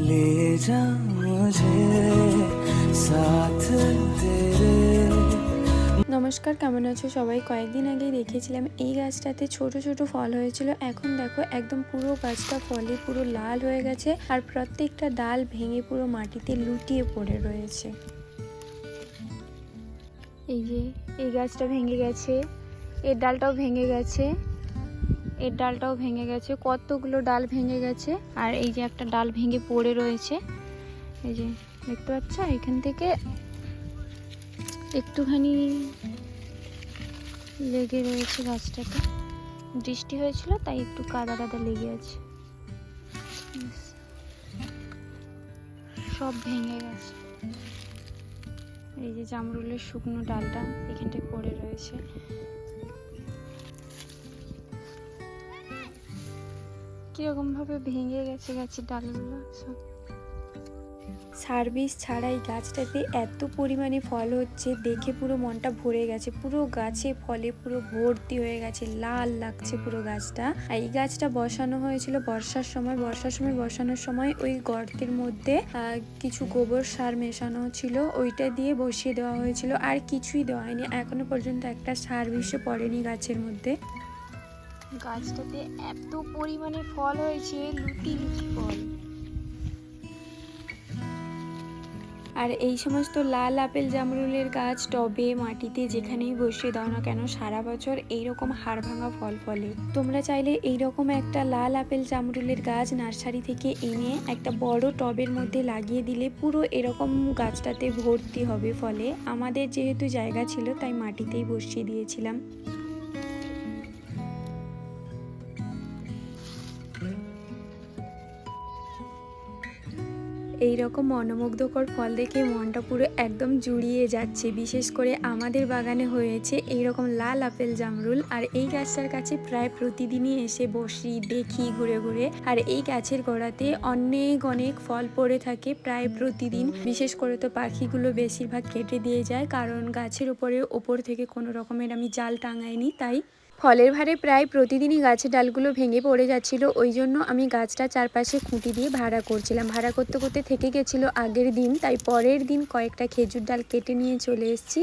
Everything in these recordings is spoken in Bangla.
ले जा मुझे साथ तेरे নমস্কার কেমন আছো সবাই কয়েকদিন আগেই দেখেছিলাম এই গাছটাতে ছোট ছোট ফল হয়েছিল এখন দেখো একদম পুরো গাছটা ফলে পুরো লাল হয়ে গেছে আর প্রত্যেকটা ডাল ভেঙে পুরো মাটিতে লুটিয়ে পড়ে রয়েছে এই যে এই গাছটা ভেঙে গেছে এর ডালটাও ভেঙে গেছে এর ডালটাও ভেঙে গেছে। কতগুলো ডাল ভেঙে গেছে আর এই যে একটা ডাল ভেঙে পড়ে রয়েছে। এই যে, দেখতে পাচ্ছ? এখান থেকে একটুখানি লেগে রয়েছে গাছটাতে। বৃষ্টি হয়েছিল, তাই একটু কাদা কাদা লেগে আছে। সব ভেঙে গেছে। এই যে জামরুলের শুকনো ডালটা এখানটায় পড়ে রয়েছে। কীরকম ভাবে ভেঙে গেছে গাছের ডালগুলো সব। সার্ভিস ছাড়াই গাছটাতে এত পরিমাণে ফল হচ্ছে, দেখে পুরো মনটা ভরে গেছে। পুরো গাছে ফলে পুরো ভর্তি হয়ে গেছে, লাল লাগছে পুরো গাছটা। আর এই গাছটা বসানো হয়েছিল বর্ষার সময়। বর্ষার সময় বসানোর সময় ওই গর্তের মধ্যে কিছু গোবর সার মেশানো ছিল। ওইটা দিয়ে বসিয়ে দেওয়া হয়েছিল। আর কিছুই দেওয়া হয়নি। এখনও পর্যন্ত একটা সার্ভিসও পড়েনি গাছের মধ্যে। গাছটাতে এত পরিমাণে ফল হয়েছে, লুটি লুটি ফল। আর এই সমস্ত লাল আপেল জামরুলের গাছ টবে, মাটিতে, যেখানেই বসিয়ে দাও না কেন, সারা বছর এইরকম হাড় ভাঙা ফল ফলে। তোমরা চাইলে এইরকম একটা লাল আপেল জামরুলের গাছ নার্সারি থেকে এনে একটা বড় টবের মধ্যে লাগিয়ে দিলে পুরো এরকম গাছটাতে ভর্তি হবে ফলে। আমাদের যেহেতু জায়গা ছিল, তাই মাটিতেই বসিয়ে দিয়েছিলাম। এই রকম মনোমুগ্ধকর ফল দেখে মনটা পুরো একদম জুড়িয়ে যাচ্ছে। বিশেষ করে আমাদের বাগানে হয়েছে এই রকম লাল আপেল জামরুল আর এই গাছটার কাছে প্রায় প্রতিদিনই এসে বসি, দেখি ঘুরে ঘুরে। আর এই গাছের গোড়াতে অনেক অনেক ফল পড়ে থাকে প্রায় প্রতিদিন। বিশেষ করে তো পাখিগুলো বেশিরভাগ কেটে দিয়ে যায়, কারণ গাছের উপরে, ওপর থেকে কোনো রকমের আমি জাল টাঙাইনি, তাই ফলের ভারে প্রায় প্রতিদিনই গাছের ডালগুলো ভেঙে পড়ে যাচ্ছিল। ওই জন্য আমি গাছটা চারপাশে খুঁটি দিয়ে ভাড়া করছিলাম। ভাড়া করতে করতে থেকে গেছিল আগের দিন, তাই পরের দিন কয়েকটা খেজুর ডাল কেটে নিয়ে চলে এসেছি।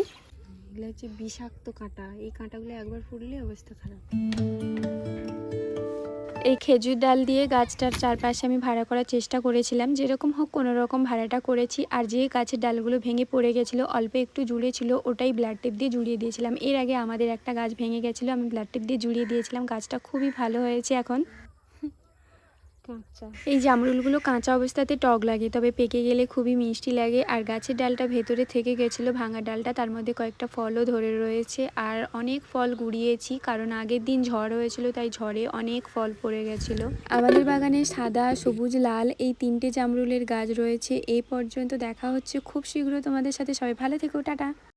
এগুলো হচ্ছে বিষাক্ত কাঁটা। এই কাঁটাগুলো একবার ফুটলে অবস্থা খারাপ। এই খেজুর ডাল দিয়ে গাছটার চারপাশে আমি ভাড়া করার চেষ্টা করেছিলাম। যেরকম হোক, কোনো রকম ভাড়াটা করেছি। আর যে গাছের ডালগুলো ভেঙে পড়ে গেছিল, অল্প একটু জুড়ে ছিল, ওটাই ব্লাড টেপ দিয়ে জুড়িয়ে দিয়েছিলাম। এর আগে আমাদের একটা গাছ ভেঙে গেছিল, আমি ব্লাড টেপ দিয়ে জুড়িয়ে দিয়েছিলাম। গাছটা খুবই ভালো হয়েছে এখন। এই জামরুলগুলো কাঁচা অবস্থাতে টক লাগে, তবে পেকে গেলে খুবই মিষ্টি লাগে। আর গাছের ডালটা ভেতরে থেকে গেছিল, ভাঙা ডালটা, তার মধ্যে কয়েকটা ফলও ধরে রয়েছে। আর অনেক ফল গুড়িয়েছি, কারণ আগের দিন ঝড় হয়েছিল, তাই ঝড়ে অনেক ফল পড়ে গেছিল। আমাদের বাগানে সাদা, সবুজ, লাল এই তিনটে জামরুলের গাছ রয়েছে। এই পর্যন্ত দেখা হচ্ছে। খুব শীঘ্র তোমাদের সাথে সবাই ভালো থেকো, টাটা।